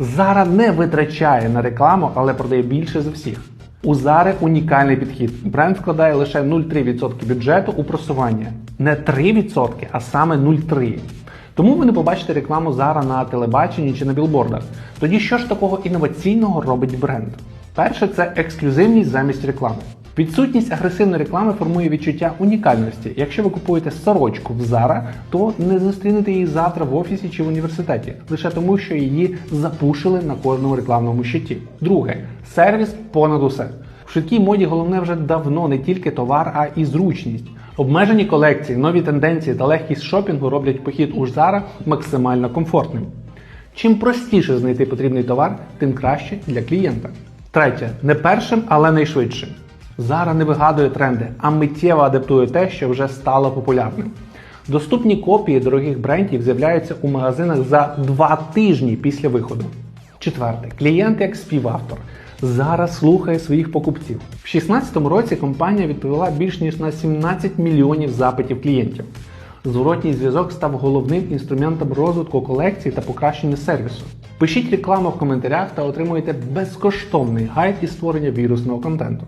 Zara не витрачає на рекламу, але продає більше за всіх. У Zara унікальний підхід. Бренд складає лише 0,3% бюджету у просування. Не 3%, а саме 0,3%. Тому ви не побачите рекламу Zara на телебаченні чи на білбордах. Тоді що ж такого інноваційного робить бренд? Перше це ексклюзивність замість реклами. Відсутність агресивної реклами формує відчуття унікальності. Якщо ви купуєте сорочку в Zara, то не зустрінете її завтра в офісі чи в університеті, лише тому, що її запушили на кожному рекламному щиті. Друге сервіс понад усе. В швидкій моді головне вже давно не тільки товар, а і зручність. Обмежені колекції, нові тенденції та легкість шопінгу роблять похід у Zara максимально комфортним. Чим простіше знайти потрібний товар, тим краще для клієнта. Третє, не першим, але найшвидшим. Zara не вигадує тренди, а миттєво адаптує те, що вже стало популярним. Доступні копії дорогих брендів з'являються у магазинах за два тижні після виходу. Четверте, клієнт як співавтор. Зараз слухає своїх покупців. В 2016 році компанія відповіла більш ніж на 17 мільйонів запитів клієнтів. Зворотній зв'язок став головним інструментом розвитку колекції та покращення сервісу. Пишіть рекламу в коментарях та отримуєте безкоштовний гайд із створення вірусного контенту.